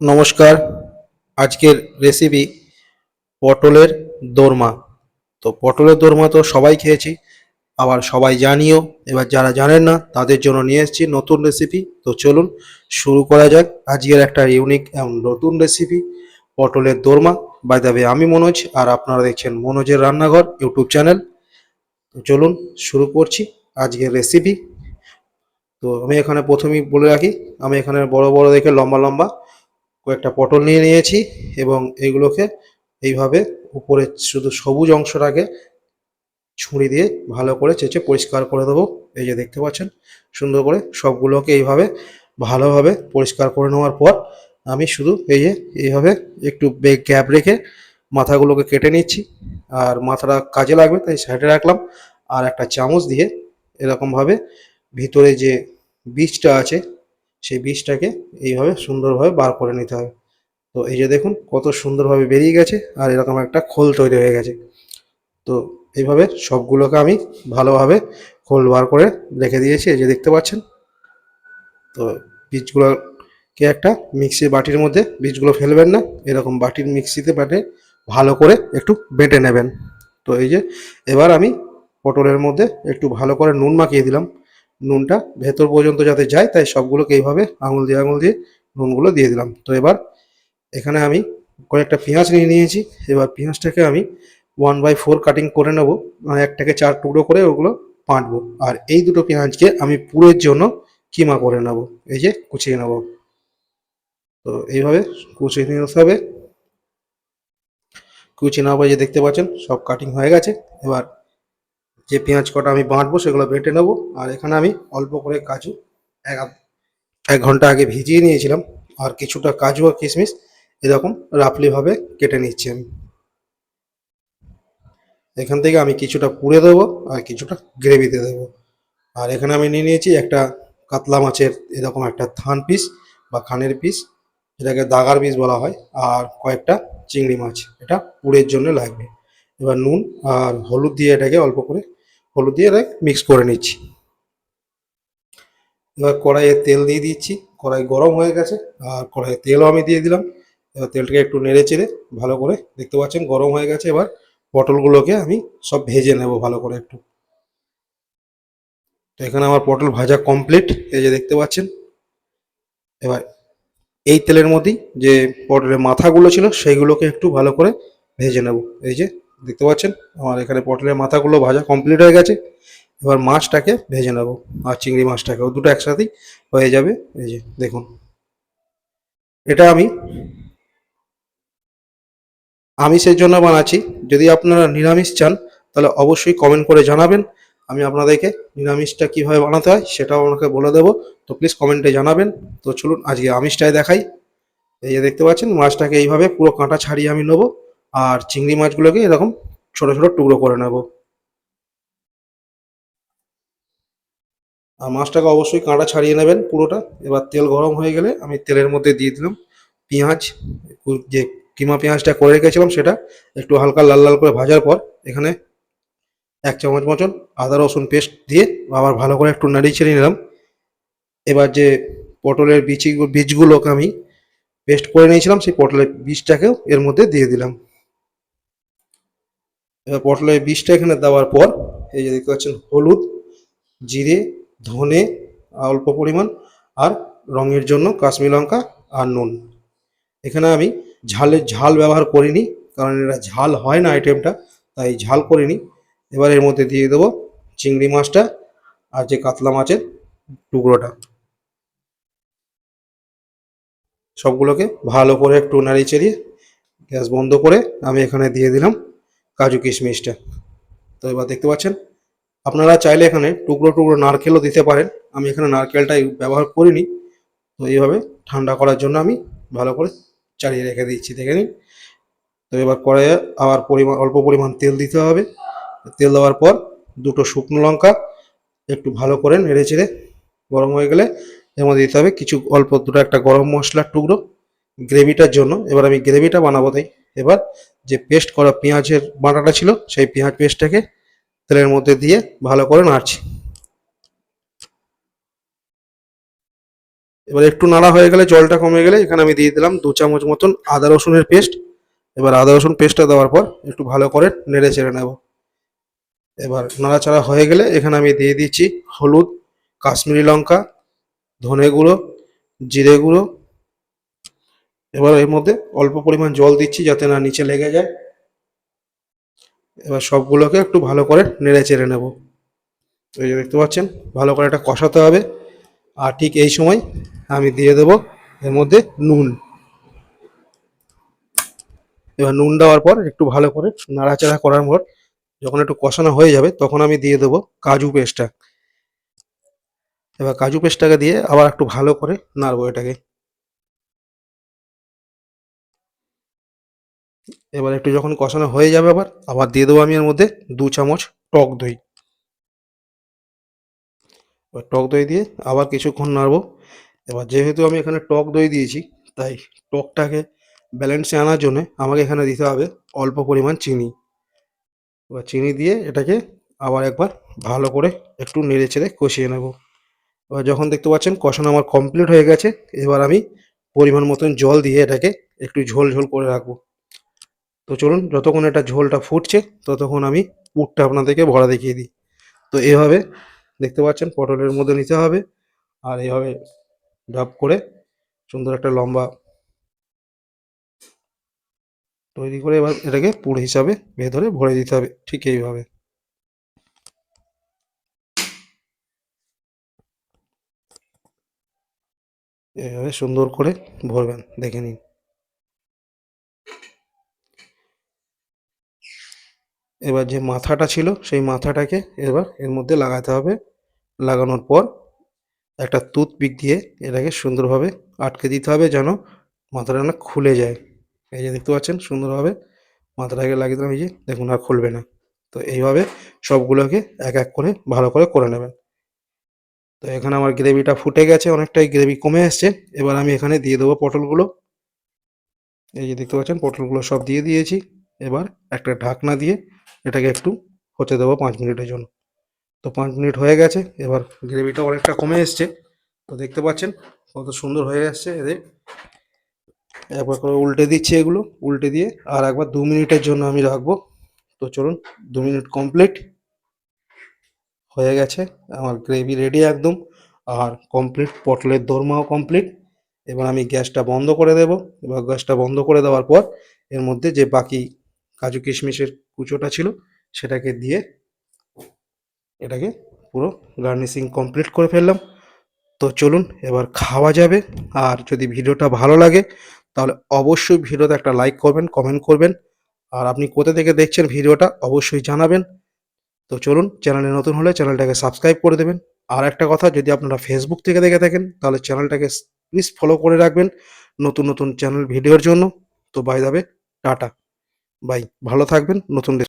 নমস্কার। আজকের রেসিপি পটলের দোরমা। তো পটলের দোরমা তো সবাই খেয়েছি, আবার সবাই জানিও, এবার যারা জানেন না, তাদের জন্য নিয়ে এসেছি নতুন রেসিপি তো চলুন শুরু করা যাক। আজকের একটা ইউনিক এবং নতুন রেসিপি পটলের দোরমা। বাই দাবে আমি মনোজ, আর আপনারা দেখছেন মনোজের রান্নাঘর ইউটিউব চ্যানেল তো চলুন শুরু করছি আজকের রেসিপি তো আমি এখানে প্রথমেই বলে রাখি, আমি এখানে বড় বড় দেখে লম্বা লম্বা কয়েকটা পটল নিয়ে নিয়েছি এবং এগুলোকে এইভাবে উপরে শুধু সবুজ অংশটাকে ছুরি দিয়ে ভালো করে চেঁচে পরিষ্কার করে দেবো। এই যে দেখতে পাচ্ছেন, সুন্দর করে সবগুলোকে এইভাবে ভালোভাবে পরিষ্কার করে নেওয়ার পর আমি শুধু এই যে এইভাবে একটু বেগ গ্যাপ রেখে মাথাগুলোকে কেটে নিচ্ছি। আর মাথাটা কাজে লাগবে তাই সাইডে রাখলাম। আর একটা চামচ দিয়ে এরকমভাবে ভিতরে যে বীজটা আছে সেই বীজটাকে এইভাবে সুন্দরভাবে বার করে নিতে হবে। তো এই যে দেখুন, কত সুন্দরভাবে বেরিয়ে গেছে আর এরকম একটা খোল তৈরি হয়ে গেছে। তো এইভাবে সবগুলোকে আমি ভালোভাবে খোল বার করে রেখে দিয়েছি, এই যে দেখতে পাচ্ছেন। তো বীজগুলোকে একটা মিক্সির বাটির মধ্যে, বীজগুলো ফেলবেন না, এরকম বাটির মিক্সিতে বাটে ভালো করে একটু বেটে নেবেন। তো এই যে এবার আমি পটলের মধ্যে একটু ভালো করে নুন মাখিয়ে দিলাম। নুনটা ভেতর পর্যন্ত যাতে যায়, তাই সবগুলোকে এইভাবে আঙুল দিয়ে আঙুল দিয়ে নুনগুলো দিয়ে দিলাম। তো এবার এখানে আমি কয়েকটা পেঁয়াজ নিয়ে নিয়েছি। এবার পেঁয়াজটাকে আমি ওয়ান বাই ফোর কাটিং করে নেব। মানে একটাকে চার টুকরো করে ওগুলো বাঁটবো আর এই দুটো পেঁয়াজকে আমি পুরের জন্য কিমা করে নেব। এই যে কুচিয়ে নেব। তো এইভাবে কুচিয়ে নিতে হবে। কুচিয়ে নেওয়া যে দেখতে পাচ্ছেন, সব কাটিং হয়ে গেছে। এবার যে পেঁয়াজ কটা আমি বাঁটবো সেগুলো বেটে নেব। আর এখানে আমি অল্প করে কাজু, এক এক ঘণ্টা আগে ভিজিয়ে নিয়েছিলাম। আর কিছুটা কাজু আর কিশমিশ এরকম রাফলিভাবে কেটে নিচ্ছি আমি। এখান থেকে আমি কিছুটা পুড়ে দেবো আর কিছুটা গ্রেভিতে দেবো। আর এখানে আমি নিয়ে নিয়েছি একটা কাতলা মাছের এরকম একটা থান পিস বা খানের পিস এটাকে দাগার পিস বলা হয়, আর কয়েকটা চিংড়ি মাছ। এটা পুরের জন্য লাগবে। এবার নুন আর হলুদ দিয়ে এটাকে অল্প করে হলুদ দিয়ে মিক্স করে নিচ্ছি। এবার কড়াইয়ে তেল দিয়ে দিচ্ছি। কড়াই গরম হয়ে গেছে, আর কড়াইয়ে তেলও আমি দিয়ে দিলাম। এবার তেলটাকে একটু নেড়ে চেড়ে ভালো করে দেখতে পাচ্ছেন গরম হয়ে গেছে। এবার পটলগুলোকে আমি সব ভেজে নেব ভালো করে একটু। তো এখানে আমার পটল ভাজা কমপ্লিট এই যে দেখতে পাচ্ছেন। এবার এই তেলের মধ্যেই যে পটলের মাথাগুলো ছিল, সেইগুলোকে একটু ভালো করে ভেজে নেব। এই যে দেখতে পাচ্ছেন? আমার এখানে পটলের মাথাগুলো ভাজা কমপ্লিট হয়ে গেছে। এবার মাছটাকে ভেজে নেব, আর চিংড়ি মাছটাকেও দুটো একসাথেই হয়ে যাবে। এই যে, দেখুন। এটা আমি আমিষের জন্য বানাচ্ছি। যদি আপনারা নিরামিষ চান, তাহলে অবশ্যই কমেন্ট করে জানাবেন। আমি আপনাদেরকে নিরামিষটা কীভাবে বানাতে হয় সেটাও আমাকে বলে দেবো। তো প্লিজ কমেন্টে জানাবেন। তো চলুন আজকে আমিষটাই দেখাই। এই যে, দেখতে পাচ্ছেন? মাছটাকে এইভাবে পুরো কাঁটা ছাড়িয়ে আমি নেব। আর চিংড়ি মাছগুলোকে এরকম ছোট ছোট টুকরো করে নেব। আর মাছটাকে অবশ্যই কাঁটা ছাড়িয়ে নেবেন পুরোটা। এবার তেল গরম হয়ে গেলে আমি তেলের মধ্যে দিয়ে দিলাম পেঁয়াজ। যে কিমা পেঁয়াজটা করে রেখেছিলাম সেটা একটু হালকা লাল লাল করে ভাজার পর এখানে এক চামচ মতন আদা রসুন পেস্ট দিয়ে আবার ভালো করে একটু নাড়িয়ে ছেড়ে নিলাম। এবার যে পটলের বিচি বীজগুলোকে আমি পেস্ট করে নিয়েছিলাম সেই পটলের বীজটাকেও এর মধ্যে দিয়ে দিলাম। এবার পটলের বীজটা এখানে দেওয়ার পর, এই যে দেখতে পাচ্ছেন, হলুদ, জিরে, ধনে, অল্প পরিমাণ, আর রঙের জন্য কাশ্মীর লঙ্কা আর নুন। এখানে আমি ঝালের ঝাল ব্যবহার করিনি, কারণ এটা ঝাল হয় না আইটেমটা তাই ঝাল করিনি। এবার এর মধ্যে দিয়ে দেবো চিংড়ি মাছটা আর যে কাতলা মাছের টুকরোটা। সবগুলোকে ভালো করে একটু নাড়িয়ে চাড়িয়ে গ্যাস বন্ধ করে আমি এখানে দিয়ে দিলাম। কাজু কিশমিশটা। তো এবার দেখতে পাচ্ছেন, আপনারা চাইলে এখানে টুকরো টুকরো নারকেলও দিতে পারেন। আমি এখানে নারকেলটা ব্যবহার করিনি, তো এইভাবে ঠান্ডা করার জন্য আমি ভালো করে চালিয়ে রেখে দিচ্ছি, দেখে নিন। তো এবার কড়াইয়ে আবার পরিমাণ, অল্প পরিমাণ তেল দিতে হবে। তেল দেওয়ার পর দুটো শুকনো লঙ্কা একটু ভালো করে নেড়ে চেড়ে গরম হয়ে গেলে এর মধ্যে দিতে হবে কিছু অল্প দুটো একটা গরম মশলার টুকরো। গ্রেভিটার জন্য, এবার আমি গ্রেভিটা বানাবো তাই। এবার যে পেস্ট করা পেঁয়াজের বাটাটা ছিল, সেই পেঁয়াজ পেস্টটাকে তেলের মধ্যে দিয়ে ভালো করে নাড়ছি। এবার একটু নাড়া হয়ে গেলে, জলটা কমে গেলে, এখানে আমি দিয়ে দিলাম দু চামচ মতন আদা রসুনের পেস্ট এবার আদা রসুন পেস্টটা দেওয়ার পর একটু ভালো করে নেড়ে চেড়ে নেব। এবার নাড়াচাড়া হয়ে গেলে, এখানে আমি দিয়ে দিচ্ছি হলুদ, কাশ্মীরি লঙ্কা, ধনে গুঁড়ো, জিরে গুঁড়ো এবার এর মধ্যে অল্প পরিমাণ জল দিচ্ছি যাতে না নিচে লেগে যায়। এবার সবগুলোকে একটু ভালো করে নেড়ে চেড়ে নেব। এই যে দেখতে পাচ্ছেন, ভালো করে এটা কষাতে হবে। আর ঠিক এই সময় আমি দিয়ে দেব এর মধ্যে নুন। এবার নুন দেওয়ার পর একটু ভালো করে নাড়াচাড়া করার পর যখন একটু কষানো হয়ে যাবে, তখন আমি দিয়ে দেবো কাজু পেস্টটা। এবার কাজু পেস্টটাকে দিয়ে আবার একটু ভালো করে নাড়বো এটাকে। এবার একটু যখন কষানো হয়ে যাবে আবার আবার দিয়ে দেবো আমি এর মধ্যে দু চামচ টক দই। এবার টক দই দিয়ে আবার কিছুক্ষণ নাড়বো। এবার যেহেতু আমি এখানে টক দই দিয়েছি, তাই টকটাকে ব্যালেন্সে আনার জন্য আমাকে এখানে দিতে হবে অল্প পরিমাণ চিনি। এবার চিনি দিয়ে এটাকে আবার একবার ভালো করে একটু নেড়ে চেড়ে কষিয়ে নেব। এবার যখন দেখতে পাচ্ছেন কষানো আমার কমপ্লিট হয়ে গেছে, এবার আমি পরিমাণ মতন জল দিয়ে এটাকে একটু ঝোল ঝোল করে রাখব। তো চলুন, যতক্ষণ এটা ঝোলটা ফুটছে, ততক্ষণ আমি পুরটা আপনাদেরকে ভরা দেখিয়ে দিই। তো এভাবে দেখতে পাচ্ছেন, পটলের মধ্যে নিতে হবে আর এইভাবে ডাব করে সুন্দর একটা লম্বা তৈরি করে এবার এটাকে পুর হিসাবে ভেতরে ভরে দিতে হবে, ঠিক এইভাবে। এইভাবে সুন্দর করে ভরবেন, দেখে নিন। এবার যে মাথাটা ছিল, সেই মাথাটাকে এবার এর মধ্যে লাগাতে হবে। লাগানোর পর একটা টুথপিক দিয়ে এটাকে সুন্দরভাবে আটকে দিতে হবে যেন মাথাটা না খুলে যায়। এই যে দেখতে পাচ্ছেন, সুন্দরভাবে মাথাটাকে লাগিয়ে দিলাম। এই যে দেখুন, আর খুলবে না। তো এইভাবে সবগুলোকে এক এক করে ভালো করে করে নেবেন। তো এখানে আমার গ্রেভিটা ফুটে গেছে, অনেকটাই গ্রেভি কমে এসছে। এবার আমি এখানে দিয়ে দেবো পটলগুলো। এই যে দেখতে পাচ্ছেন, পটলগুলো সব দিয়ে দিয়েছি। এবার একটা ঢাকনা দিয়ে এটাকে একটু হতে দেবো পাঁচ মিনিটের জন্য। তো পাঁচ মিনিট হয়ে গেছে, এবার গ্রেভিটা অনেকটা কমে এসছে। তো দেখতে পাচ্ছেন কত সুন্দর হয়ে আসছে এদের। একবার করে উল্টে দিচ্ছি এগুলো, উল্টে দিয়ে আর একবার দু মিনিটের জন্য আমি রাখব। তো চলুন, দু মিনিট কমপ্লিট হয়ে গেছে, আমার গ্রেভি রেডি একদম। আর কমপ্লিট পটলের দোরমাও কমপ্লিট এবার আমি গ্যাসটা বন্ধ করে দেব। এবার গ্যাসটা বন্ধ করে দেওয়ার পর এর মধ্যে যে বাকি কাজু কিশমিশের কুচোটা ছিল, সেটাকে দিয়ে এটাকে পুরো গার্নিশিং কমপ্লিট করে ফেললাম। তো চলুন, এবার খাওয়া যাবে। আর যদি ভিডিওটা ভালো লাগে, তাহলে অবশ্যই ভিডিওতে একটা লাইক করবেন কমেন্ট করবেন। আর আপনি কোথা থেকে দেখছেন ভিডিওটা, অবশ্যই জানাবেন। তো চলুন, চ্যানেলে নতুন হলে চ্যানেলটাকে সাবস্ক্রাইব করে দেবেন। আর একটা কথা, যদি আপনারা ফেসবুক থেকে দেখে থাকেন, তাহলে চ্যানেলটাকে প্লিজ ফলো করে রাখবেন নতুন নতুন চ্যানেল ভিডিওর জন্য। তো বাই যাবে টাটা। বাই ভালো থাকবেন নতুন